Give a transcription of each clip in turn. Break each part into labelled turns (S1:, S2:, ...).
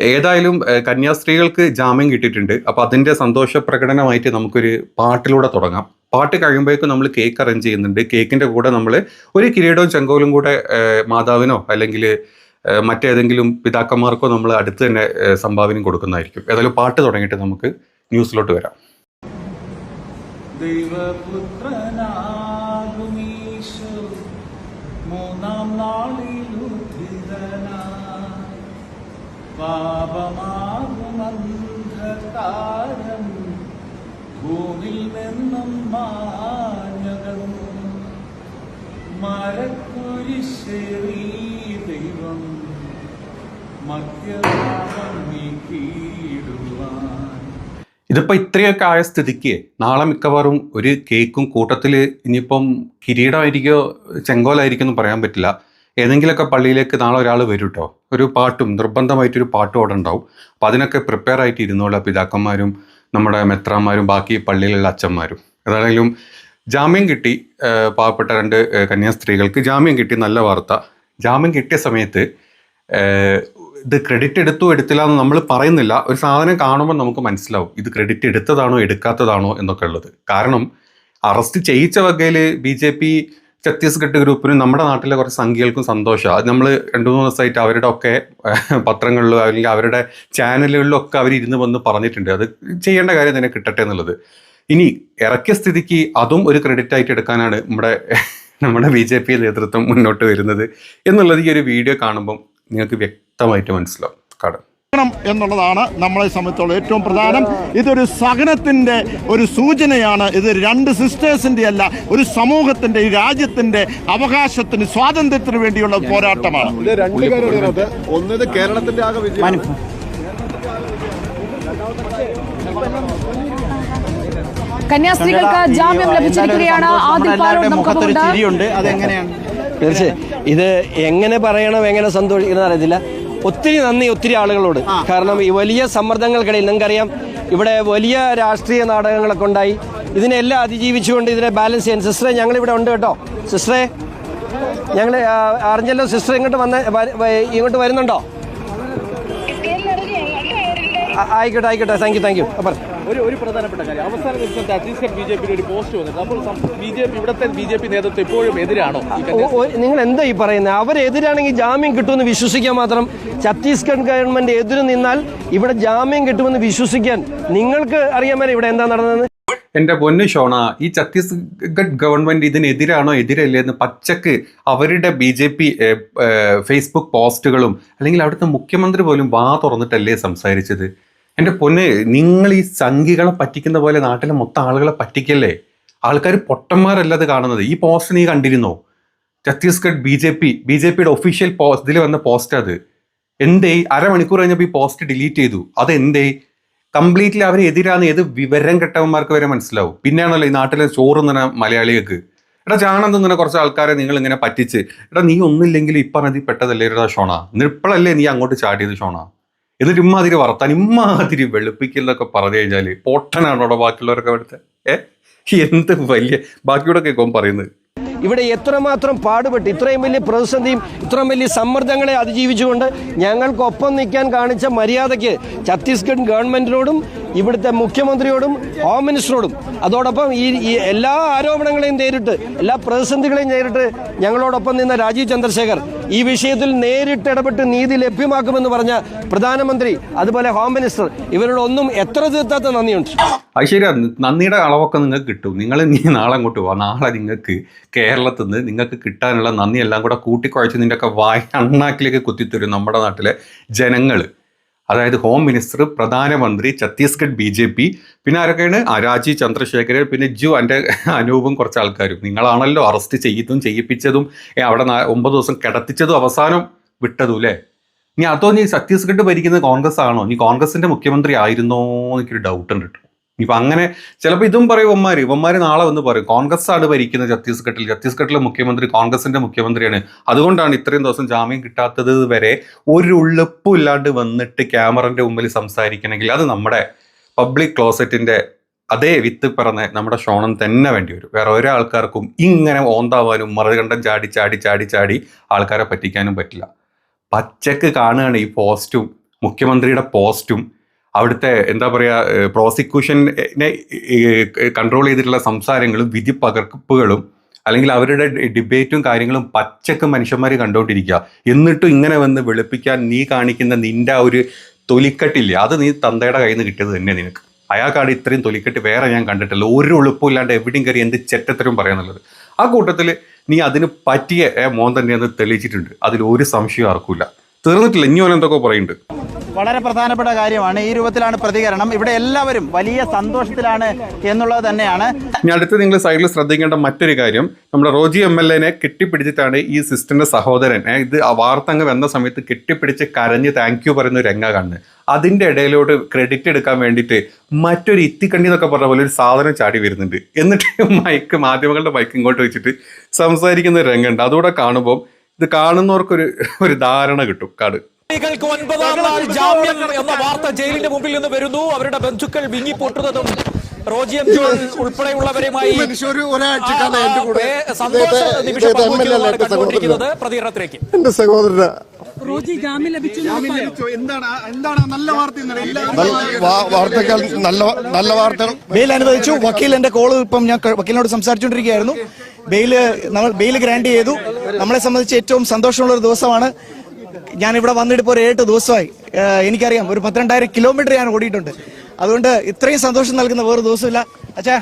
S1: ഏതായാലും കന്യാസ്ത്രീകൾക്ക് ജാമ്യം കിട്ടിയിട്ടുണ്ട്. അപ്പോൾ അതിന്റെ സന്തോഷ പ്രകടനമായിട്ട് നമുക്കൊരു പാട്ടിലൂടെ തുടങ്ങാം. പാട്ട് കഴിയുമ്പോഴേക്കും നമ്മൾ കേക്ക് അറേഞ്ച് ചെയ്യുന്നുണ്ട്. കേക്കിന്റെ കൂടെ നമ്മൾ ഒരു കിരീടവും ചെങ്കോലും കൂടെ മാതാവിനോ അല്ലെങ്കിൽ മറ്റേതെങ്കിലും പിതാക്കന്മാർക്കോ നമ്മൾ അടുത്ത് തന്നെ സംഭാവനയും കൊടുക്കുന്നതായിരിക്കും. ഏതായാലും പാട്ട് തുടങ്ങിയിട്ട് നമുക്ക് ന്യൂസിലോട്ട് വരാം.
S2: ദൈവപുത്രനാകുമീശു മൂന്നാം നാളിലുദ്ധിതനായി പാപമാകുമന്ധകാരം. ഭൂമിൽ നിന്നും മാഞ്ഞകന്നു മരക്കുരിശേറി ദൈവം മധ്യഭാഗം നീക്കിയിടുവാൻ.
S1: ഇതിപ്പോ ഇത്രയൊക്കെ ആയ സ്ഥിതിക്ക് നാളെ മിക്കവാറും ഒരു കേക്കും കൂട്ടത്തിൽ ഇനിയിപ്പം കിരീടമായിരിക്കോ ചെങ്കോലായിരിക്കും എന്ന് പറയാൻ പറ്റില്ല. ഏതെങ്കിലുമൊക്കെ പള്ളിയിലേക്ക് നാളെ ഒരാൾ വരും കേട്ടോ ഒരു പാട്ടും നിർബന്ധമായിട്ടൊരു പാട്ടും അവിടെ ഉണ്ടാവും. അപ്പം അതിനൊക്കെ പ്രിപ്പയർ ആയിട്ട് ഇരുന്നോളൂ പിതാക്കന്മാരും നമ്മുടെ മെത്രാന്മാരും ബാക്കി പള്ളിയിലുള്ള അച്ഛന്മാരും. ഏതായാലും ജാമ്യം കിട്ടി പാവപ്പെട്ട രണ്ട് കന്യാസ്ത്രീകൾക്ക് ജാമ്യം കിട്ടി നല്ല വാർത്ത. ജാമ്യം കിട്ടിയ സമയത്ത് ഇത് ക്രെഡിറ്റ് എടുത്തു എടുത്തില്ല എന്ന് നമ്മൾ പറയുന്നില്ല. ഒരു സാധനം കാണുമ്പോൾ നമുക്ക് മനസ്സിലാവും ഇത് ക്രെഡിറ്റ് എടുത്തതാണോ എടുക്കാത്തതാണോ എന്നൊക്കെ ഉള്ളത്. കാരണം അറസ്റ്റ് ചെയ്യിച്ച വകയിൽ ബി ജെ പി ഛത്തീസ്ഗഡ് ഗ്രൂപ്പിനും നമ്മുടെ നാട്ടിലെ കുറച്ച് സംഖ്യകൾക്കും സന്തോഷമാണ് അത് നമ്മൾ രണ്ട് മൂന്ന് ദിവസമായിട്ട് അവരുടെ ഒക്കെ പത്രങ്ങളിലും അല്ലെങ്കിൽ അവരുടെ ചാനലുകളിലും ഒക്കെ അവർ ഇരുന്ന് വന്ന് പറഞ്ഞിട്ടുണ്ട്. അത് ചെയ്യേണ്ട കാര്യം തന്നെ കിട്ടട്ടെ എന്നുള്ളത്. ഇനി ഇറക്കിയ സ്ഥിതിക്ക് അതും ഒരു ക്രെഡിറ്റ് ആയിട്ട് എടുക്കാനാണ് നമ്മുടെ നമ്മുടെ ബി ജെ പി നേതൃത്വം മുന്നോട്ട് വരുന്നത് എന്നുള്ളത് ഈ ഒരു വീഡിയോ കാണുമ്പം നിങ്ങൾക്ക് വ്യക്തമായിട്ട് മനസ്സിലാവും. കടം
S3: സഹനം എന്നുള്ളതാണ് നമ്മളെ സംബന്ധിച്ചുള്ള ഏറ്റവും പ്രധാനം. ഇതൊരു സഹനത്തിന്റെ ഒരു സൂചനയാണ്. ഇത് രണ്ട് സിസ്റ്റേഴ്സിന്റെ അല്ല ഒരു സമൂഹത്തിന്റെ ഈ രാജ്യത്തിന്റെ അവകാശത്തിന് സ്വാതന്ത്ര്യത്തിന് വേണ്ടിയുള്ള പോരാട്ടമാണ്.
S4: കേരളത്തിന്റെ ആകെ വിജയം
S5: കന്യാസ്ത്രീകൾക്ക് ജാമ്യം ലഭിച്ചിരിക്കുകയാണ്. പാലോട്
S6: അതെങ്ങനെയാണ്? തീർച്ചയായും. ഇത് എങ്ങനെ പറയണം എങ്ങനെ സന്തോഷിക്കണം അറിയത്തില്ല. ഒത്തിരി നന്ദി ഒത്തിരി ആളുകളോട്. കാരണം ഈ വലിയ സമ്മർദ്ദങ്ങൾക്കിടയിൽ നിങ്ങൾക്കറിയാം ഇവിടെ വലിയ രാഷ്ട്രീയ നാടകങ്ങളൊക്കെ ഉണ്ടായി. ഇതിനെല്ലാം അതിജീവിച്ചുകൊണ്ട് ഇതിനെ ബാലൻസ് ചെയ്യാൻ സിസ്റ്ററെ ഞങ്ങളിവിടെ ഉണ്ട് കേട്ടോ. സിസ്റ്ററെ ഞങ്ങൾ അറിഞ്ഞല്ലോ സിസ്റ്റർ ഇങ്ങോട്ട് വന്ന ഇങ്ങോട്ട് വരുന്നുണ്ടോ? ആയിക്കോട്ടെ ആയിക്കോട്ടെ. താങ്ക് യു താങ്ക് യു അപ്പം
S7: ഒരു ഒരു പ്രധാനപ്പെട്ട കാര്യം. അവസാന ദിവസം ഛത്തീസ്ഗഡ് ബി ജെ പിയുടെ ഒരു പോസ്റ്റ് വന്നിട്ടുണ്ട് അപ്പോൾ ബി ജെ പി ഇവിടുത്തെ ബി ജെ പി നേതൃത്വം ഇപ്പോഴും എതിരാണോ
S6: നിങ്ങൾ എന്താ ഈ പറയുന്നത് അവരെതിരാണെങ്കിൽ ജാമ്യം കിട്ടുമെന്ന് വിശ്വസിക്കാൻ മാത്രം ഛത്തീസ്ഗഡ് ഗവൺമെന്റ് എതിര് നിന്നാൽ ഇവിടെ ജാമ്യം കിട്ടുമെന്ന് വിശ്വസിക്കാൻ നിങ്ങൾക്ക് അറിയാൻ മേലെ ഇവിടെ എന്താ നടന്നത്
S1: എന്റെ പൊന്നു ഷോണ ഈ ഛത്തീസ്ഗഡ് ഗവൺമെന്റ് ഇതിനെതിരാണോ എതിരല്ലേ എന്ന് പച്ചക്ക് അവരുടെ ബി ജെ പി ഫേസ്ബുക്ക് പോസ്റ്റുകളും അല്ലെങ്കിൽ അവിടുത്തെ മുഖ്യമന്ത്രി പോലും വാ തുറന്നിട്ടല്ലേ സംസാരിച്ചത്? എന്റെ പൊന്ന് നിങ്ങൾ ഈ സംഘികളെ പറ്റിക്കുന്ന പോലെ നാട്ടിലെ മൊത്തം ആളുകളെ പറ്റിക്കല്ലേ? ആൾക്കാർ പൊട്ടന്മാരല്ല അത് കാണുന്നത്. ഈ പോസ്റ്റ് നീ കണ്ടിരുന്നോ? Chhattisgarh B J P B J പിയുടെ ഒഫീഷ്യൽ പോസ്റ്റ് ഇതിൽ വന്ന പോസ്റ്റ് അത്. എന്തേ? അരമണിക്കൂർ കഴിഞ്ഞപ്പോൾ ഈ പോസ്റ്റ് ഡിലീറ്റ് ചെയ്തു. അതെന്തേ? കംപ്ലീറ്റ്ലി അവരെ എതിരാന്ന് ഏത് വിവരം കെട്ടവന്മാർക്ക് വരെ മനസ്സിലാവും. പിന്നെയാണല്ലോ ഈ നാട്ടിലെ ചോറ് തന്നെ മലയാളികൾക്ക്. എടാ ചാണം തിന്നുന്ന കുറച്ച് ആൾക്കാരെ നിങ്ങൾ ഇങ്ങനെ പറ്റിച്ച്. എടാ നീ ഒന്നില്ലെങ്കിൽ ഇപ്പം നദി പെട്ടതല്ലേ? ഷോണ. നിപ്പളല്ലേ നീ അങ്ങോട്ട് ചാടിയത് ഷോണ? എന്നിട്ട് ഇമ്മാതിരി വർത്താൻ ഇമ്മാതിരി വെളുപ്പിക്കലൊക്കെ പറഞ്ഞു കഴിഞ്ഞാൽ പൊട്ടനാണോടോ ബാക്കിയുള്ളവരൊക്കെ അവിടുത്തെ. ഏ? എന്ത് വലിയ ബാക്കിയോടെ കേൾക്കും പറയുന്നത്.
S6: ഇവിടെ എത്രമാത്രം പാടുപെട്ട് ഇത്രയും വലിയ പ്രതിസന്ധിയും ഇത്രയും വലിയ സമ്മർദ്ദങ്ങളെ അതിജീവിച്ചുകൊണ്ട് ഞങ്ങൾക്കൊപ്പം നിൽക്കാൻ കാണിച്ച മര്യാദയ്ക്ക് ഛത്തീസ്ഗഡ് ഗവൺമെന്റിനോടും ഇവിടുത്തെ മുഖ്യമന്ത്രിയോടും ഹോം മിനിസ്റ്ററോടും അതോടൊപ്പം ഈ എല്ലാ ആരോപണങ്ങളെയും നേരിട്ട് എല്ലാ പ്രതിസന്ധികളെയും നേരിട്ട് ഞങ്ങളോടൊപ്പം നിന്ന രാജീവ് ചന്ദ്രശേഖർ ഈ വിഷയത്തിൽ നേരിട്ട് ഇടപെട്ട് നീതി ലഭ്യമാക്കുമെന്ന് പറഞ്ഞ പ്രധാനമന്ത്രി അതുപോലെ ഹോം മിനിസ്റ്റർ ഇവരോടൊന്നും എത്ര തീർത്താത്ത നന്ദിയുണ്ട്.
S1: ശരിയാ. നന്ദിയുടെ അളവൊക്കെ നിങ്ങൾക്ക് കിട്ടും. നിങ്ങൾ നീ നാളെ അങ്ങോട്ട് പോവാ നാളെ നിങ്ങൾക്ക് കേരളത്തിൽ നിന്ന് നിങ്ങൾക്ക് കിട്ടാനുള്ള നന്ദി എല്ലാം കൂടെ കൂട്ടിക്കുഴച്ച് നിന്റെ ഒക്കെ വായ അണ്ണാക്കിലേക്ക് കുത്തിത്തരും നമ്മുടെ നാട്ടിലെ ജനങ്ങൾ അതായത് ഹോം മിനിസ്റ്റർ പ്രധാനമന്ത്രി ഛത്തീസ്ഗഡ് ബി ജെ പി പിന്നെ ആരൊക്കെയാണ്? രാജി ചന്ദ്രശേഖരൻ പിന്നെ ജു എന്റെ അനൂപും കുറച്ച് ആൾക്കാരും. നിങ്ങളാണല്ലോ അറസ്റ്റ് ചെയ്തതും ചെയ്യിപ്പിച്ചതും അവിടെ നാ- ഒമ്പത് ദിവസം കിടത്തിച്ചതും അവസാനം വിട്ടതും അല്ലേ? ഇനി അതോ നീ ഛത്തീസ്ഗഡ് ഭരിക്കുന്നത് കോൺഗ്രസ് ആണോ നീ കോൺഗ്രസിന്റെ മുഖ്യമന്ത്രി ആയിരുന്നോ എനിക്കൊരു ഡൗട്ട് ഉണ്ട് ഇപ്പൊ അങ്ങനെ ചിലപ്പോൾ ഇതും പറയും ഇവന്മാർ ഇവന്മാർ നാളെ വന്ന് പറയും കോൺഗ്രസ് ആണ് ഭരിക്കുന്നത് ഛത്തീസ്ഗഡിൽ. ഛത്തീസ്ഗഡിലെ മുഖ്യമന്ത്രി കോൺഗ്രസിന്റെ മുഖ്യമന്ത്രിയാണ്. അതുകൊണ്ടാണ് ഇത്രയും ദിവസം ജാമ്യം കിട്ടാത്തത് വരെ ഒരു ഉള്ളിപ്പും ഇല്ലാണ്ട് വന്നിട്ട് ക്യാമറന്റെ മുമ്പിൽ സംസാരിക്കണമെങ്കിൽ അത് നമ്മുടെ പബ്ലിക് ക്ലോസറ്റിന്റെ അതേ വിത്ത് പറഞ്ഞ നമ്മുടെ ഷോണം തന്നെ വേണ്ടി വരും. വേറെ ആൾക്കാർക്കും ഇങ്ങനെ ഓന്താവാനും മറുകണ്ഠം ചാടി ചാടി ചാടി ചാടി ആൾക്കാരെ പറ്റിക്കാനും പറ്റില്ല. പച്ചക്ക് കാണുകയാണ് ഈ പോസ്റ്റും മുഖ്യമന്ത്രിയുടെ പോസ്റ്റും അവിടുത്തെ എന്താ പറയുക പ്രോസിക്യൂഷനെ കൺട്രോൾ ചെയ്തിട്ടുള്ള സംസാരങ്ങളും വിധി പകർപ്പുകളും അല്ലെങ്കിൽ അവരുടെ ഡിബേറ്റും കാര്യങ്ങളും പച്ചക്ക് മനുഷ്യന്മാർ കണ്ടുകൊണ്ടിരിക്കുക എന്നിട്ടും ഇങ്ങനെ വന്ന് വെളുപ്പിക്കാൻ നീ കാണിക്കുന്ന നിന്റെ ആ ഒരു തൊലിക്കെട്ടില്ലേ അത് നീ തന്തയുടെ കയ്യിൽ നിന്ന് കിട്ടിയത് തന്നെ നിനക്ക്. അയാൾക്കാണ് ഇത്രയും തൊലിക്കെട്ട് വേറെ ഞാൻ കണ്ടിട്ടില്ല. ഒരു എളുപ്പമില്ലാണ്ട് എവിടെയും കയറി എന്ത് ചെറ്റത്തരും പറയാന്നുള്ളത്. ആ കൂട്ടത്തിൽ നീ അതിന് പറ്റിയ മോൻ തന്നെ തന്നെയെന്ന് തെളിയിച്ചിട്ടുണ്ട്. അതിൽ ഒരു സംശയം ആർക്കൂല തീർന്നിട്ടില്ല. ഇനി എന്തൊക്കെ പറയുന്നുണ്ട്.
S8: വളരെ പ്രധാനപ്പെട്ട കാര്യമാണ്. ഈ രൂപത്തിലാണ് പ്രതികരണം. ഇവിടെ എല്ലാവരും വലിയ സന്തോഷത്തിലാണ് എന്നുള്ളത് തന്നെയാണ്.
S1: ഇനി അടുത്ത് നിങ്ങൾ സൈഡിൽ ശ്രദ്ധിക്കേണ്ട മറ്റൊരു കാര്യം. നമ്മുടെ റോജി എം എൽ എനെ കെട്ടിപ്പിടിച്ചിട്ടാണ് ഈ സിസ്റ്ററിന്റെ സഹോദരൻ ഇത് ആ വാർത്ത അങ്ങ് വന്ന സമയത്ത് കെട്ടിപ്പിടിച്ച് കരഞ്ഞ് താങ്ക് യു പറയുന്ന ഒരു രംഗ കാണുന്നത്. അതിന്റെ ഇടയിലോട്ട് ക്രെഡിറ്റ് എടുക്കാൻ വേണ്ടിയിട്ട് മറ്റൊരു ഇത്തിക്കണ്ണി എന്നൊക്കെ പറഞ്ഞ പോലെ ഒരു സാധനം ചാടി വരുന്നുണ്ട്. എന്നിട്ട് മൈക്ക് മാധ്യമങ്ങളുടെ മൈക്ക് ഇങ്ങോട്ട് വെച്ചിട്ട് സംസാരിക്കുന്ന ഒരു രംഗമുണ്ട് അതുകൂടെ കാണുമ്പോൾ ഇത് കാണുന്നവർക്കൊരു ഒരു ധാരണ കിട്ടും. കാട്.
S9: പ്രതികൾക്ക് ഒൻപതാം നാൾ ജാമ്യം എന്ന വാർത്ത ജയിലിന്റെ മുമ്പിൽ നിന്ന് വരുന്നു. അവരുടെ ബന്ധുക്കൾ വിങ്ങിപ്പൊട്ടുന്നതും റോജിയം ജോൺ ഉൾപ്പെടെയുള്ളവരുമായി
S4: ഒരാഴ്ചക്കാലം
S9: ആ,
S4: എന്റെ
S9: സന്തോഷ നിമിഷം
S4: എം എ
S9: പങ്കുവയ്ക്കുന്നതാണ് കണ്ടുകൊണ്ടിരിക്കുന്നത് പ്രതികരണത്തിലേക്ക്.
S4: എന്റെ സഹോദരന്.
S8: എന്താണ് എന്താണ് നല്ല വാർത്ത
S4: വാർത്തകൾ നല്ല നല്ല വാർത്ത.
S8: ബെയിൽ അനുവദിച്ചു. വക്കീൽ എന്റെ കോൾ ഇപ്പം ഞാൻ വക്കീലിനോട് സംസാരിച്ചുകൊണ്ടിരിക്കുകയായിരുന്നു. ബെയിൽ നമ്മൾ ബെയിൽ ഗ്രാൻഡ് ചെയ്തു. നമ്മളെ സംബന്ധിച്ച് ഏറ്റവും സന്തോഷമുള്ള ഒരു ദിവസമാണ്. ഞാൻ ഇവിടെ വന്നിട്ട് ഇപ്പോൾ ഒരു ഏഴ് ദിവസമായി. എനിക്കറിയാം ഒരു പന്ത്രണ്ടായിരം കിലോമീറ്റർ ഞാൻ ഓടിയിട്ടുണ്ട്. അതുകൊണ്ട് ഇത്രയും സന്തോഷം നൽകുന്ന വേറെ ദിവസമില്ല. അച്ഛാ.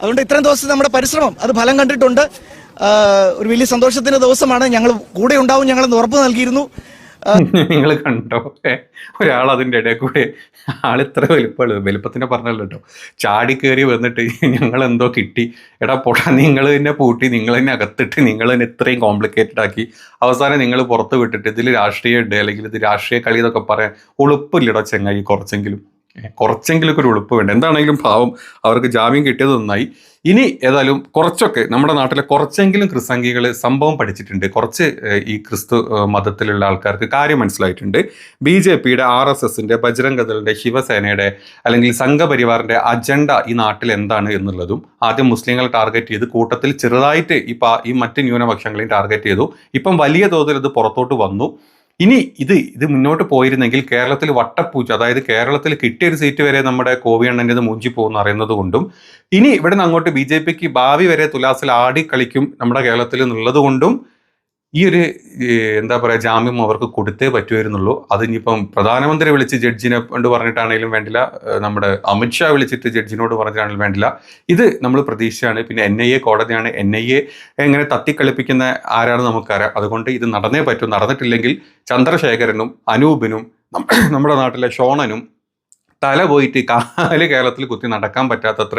S8: അതുകൊണ്ട് ഇത്രയും ദിവസം നമ്മുടെ പരിശ്രമം അത് ഫലം കണ്ടിട്ടുണ്ട്. ഒരു വലിയ സന്തോഷത്തിന്റെ ദിവസമാണ്. ഞങ്ങൾ കൂടെ ഉണ്ടാവും ഞങ്ങളെന്ന് ഉറപ്പ് നൽകിയിരുന്നു.
S1: നിങ്ങൾ കണ്ടോ? ഒരാൾ അതിന്റെ ഇടയിൽ കൂടെ ആൾ ഇത്ര വലുപ്പമുള്ളത് വലുപ്പത്തിന്റെ പറഞ്ഞല്ലോ കേട്ടോ. ചാടി കയറി വന്നിട്ട് ഞങ്ങൾ എന്തോ കിട്ടി. എടാ പൊടാ നിങ്ങൾ തന്നെ പൂട്ടി നിങ്ങൾ തന്നെ അകത്തിട്ട് നിങ്ങൾ തന്നെ ഇത്രയും കോംപ്ലിക്കേറ്റഡ് ആക്കി. അവസാനം നിങ്ങൾ പുറത്ത് വിട്ടിട്ട് ഇതിൽ രാഷ്ട്രീയം ഉണ്ട് അല്ലെങ്കിൽ ഇത് രാഷ്ട്രീയ കളി എന്നൊക്കെ പറയാൻ ഉളുപ്പില്ലടോ ചെങ്ങായി കുറച്ചെങ്കിലും. ഏ, കുറച്ചെങ്കിലും ഒരു ഉളുപ്പ് വേണ്ട? എന്താണെങ്കിലും ഭാവം അവർക്ക് ജാമ്യം കിട്ടിയത് നന്നായി. ഇനി ഏതായാലും കുറച്ചൊക്കെ നമ്മുടെ നാട്ടിലെ കുറച്ചെങ്കിലും ക്രിസംഗികൾ സംഭവം പഠിച്ചിട്ടുണ്ട്. കുറച്ച് ഈ ക്രിസ്തു മതത്തിലുള്ള ആൾക്കാർക്ക് കാര്യം മനസ്സിലായിട്ടുണ്ട്. ബി ജെ പിയുടെ ആർ എസ് എസിന്റെ ബജ്രംഗദളിന്റെ ശിവസേനയുടെ അല്ലെങ്കിൽ സംഘപരിവാറിന്റെ അജണ്ട ഈ നാട്ടിൽ എന്താണ് എന്നുള്ളതും ആദ്യം മുസ്ലിങ്ങളെ ടാർഗറ്റ് ചെയ്ത് കൂട്ടത്തിൽ ചെറുതായിട്ട് ഈ ഈ മറ്റ് ന്യൂനപക്ഷങ്ങളെയും ടാർഗറ്റ് ചെയ്തു. ഇപ്പം വലിയ തോതിൽ ഇത് പുറത്തോട്ട് വന്നു. ഇനി ഇത് ഇത് മുന്നോട്ട് പോയിരുന്നെങ്കിൽ കേരളത്തിൽ വട്ടപ്പൂച്ച അതായത് കേരളത്തിൽ കിട്ടിയ ഒരു സീറ്റ് വരെ നമ്മുടെ കോവിയണ്ണന്റെ മൂഞ്ചി പോകുന്ന അറിയുന്നത് കൊണ്ടും ഇനി ഇവിടെ നിന്ന് അങ്ങോട്ട് ബി ജെ പിക്ക് ഭാവി വരെ തുലാസിൽ ആടി കളിക്കും നമ്മുടെ കേരളത്തിൽ എന്നുള്ളത് കൊണ്ടും ഈ ഒരു എന്താ പറയുക ജാമ്യം അവർക്ക് കൊടുത്തേ പറ്റുമായിരുന്നുള്ളൂ അത് ഇനിയിപ്പം പ്രധാനമന്ത്രി വിളിച്ച് ജഡ്ജിനെ കൊണ്ട് പറഞ്ഞിട്ടാണെങ്കിലും വേണ്ടില്ല. നമ്മുടെ അമിത്ഷാ വിളിച്ചിട്ട് ജഡ്ജിനോട് പറഞ്ഞിട്ടാണെങ്കിലും വേണ്ടില്ല. ഇത് നമ്മൾ പ്രതീക്ഷയാണ് പിന്നെ എൻ ഐ എ കോടതിയാണ്. എൻ ഐ എ എങ്ങനെ തത്തിക്കളിപ്പിക്കുന്ന ആരാണ് നമുക്കറിയാം. അതുകൊണ്ട് ഇത് നടന്നേ പറ്റൂ. നടന്നിട്ടില്ലെങ്കിൽ ചന്ദ്രശേഖരനും അനൂപിനും നമ്മുടെ നാട്ടിലെ ഷോണനും തല പോയിട്ട് കാൽ കേരളത്തിൽ കുത്തി നടക്കാൻ പറ്റാത്തത്ര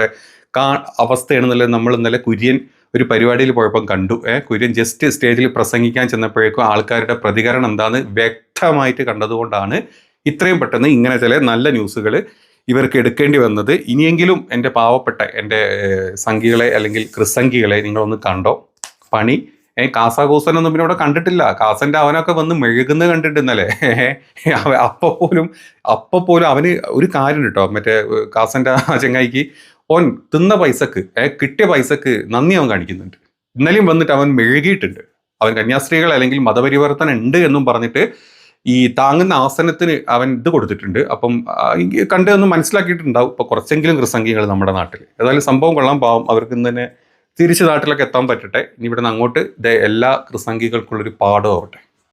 S1: കാ അവസ്ഥയാണെന്നുള്ളത് നമ്മൾ ഇന്നലെ കുര്യൻ ഒരു പരിപാടിയിൽ പോയപ്പം കണ്ടു. ഏഹ് കുര്യൻ ജസ്റ്റ് സ്റ്റേജിൽ പ്രസംഗിക്കാൻ ചെന്നപ്പോഴേക്കും ആൾക്കാരുടെ പ്രതികരണം എന്താന്ന് വ്യക്തമായിട്ട് കണ്ടതുകൊണ്ടാണ് ഇത്രയും പെട്ടെന്ന് ഇങ്ങനെ ചില നല്ല ന്യൂസുകൾ ഇവർക്ക് എടുക്കേണ്ടി വന്നത്. ഇനിയെങ്കിലും എന്റെ പാവപ്പെട്ട എന്റെ സംഖികളെ അല്ലെങ്കിൽ ക്രിസംഖികളെ നിങ്ങളൊന്ന് കണ്ടോ? പണി ഏ കാസാകൂസനൊന്നും പിന്നെ ഇവിടെ കണ്ടിട്ടില്ല. കാസന്റെ അവനൊക്കെ വന്ന് മെഴുകുന്ന കണ്ടിട്ട് അപ്പൊ പോലും അപ്പൊ പോലും അവന് ഒരു കാര്യം കേട്ടോ മറ്റേ കാസന്റെ ചെങ്ങായിക്ക് ഓൻ തിന്ന പൈസക്ക് ഏഹ് കിട്ടിയ പൈസക്ക് നന്ദി അവൻ കാണിക്കുന്നുണ്ട്. ഇന്നലെയും വന്നിട്ട് അവൻ മെഴുകിയിട്ടുണ്ട്. അവൻ കന്യാസ്ത്രീകൾ അല്ലെങ്കിൽ മതപരിവർത്തനം ഉണ്ട് എന്നും പറഞ്ഞിട്ട് ഈ താങ്ങുന്ന ആസനത്തിന് അവൻ ഇത് കൊടുത്തിട്ടുണ്ട്. അപ്പം കണ്ടതൊന്നും മനസ്സിലാക്കിയിട്ടുണ്ടാവും. ഇപ്പൊ കുറച്ചെങ്കിലും കൃസംഗികൾ നമ്മുടെ നാട്ടിൽ ഏതായാലും സംഭവം കൊള്ളാൻ പാവം അവർക്ക് ഇന്ന് തന്നെ തിരിച്ച് നാട്ടിലൊക്കെ എത്താൻ പറ്റട്ടെ. ഇനി ഇവിടെ നിന്ന് അങ്ങോട്ട് എല്ലാ ക്രിസംഗികൾക്കുള്ളൊരു പാഠം ആവട്ടെ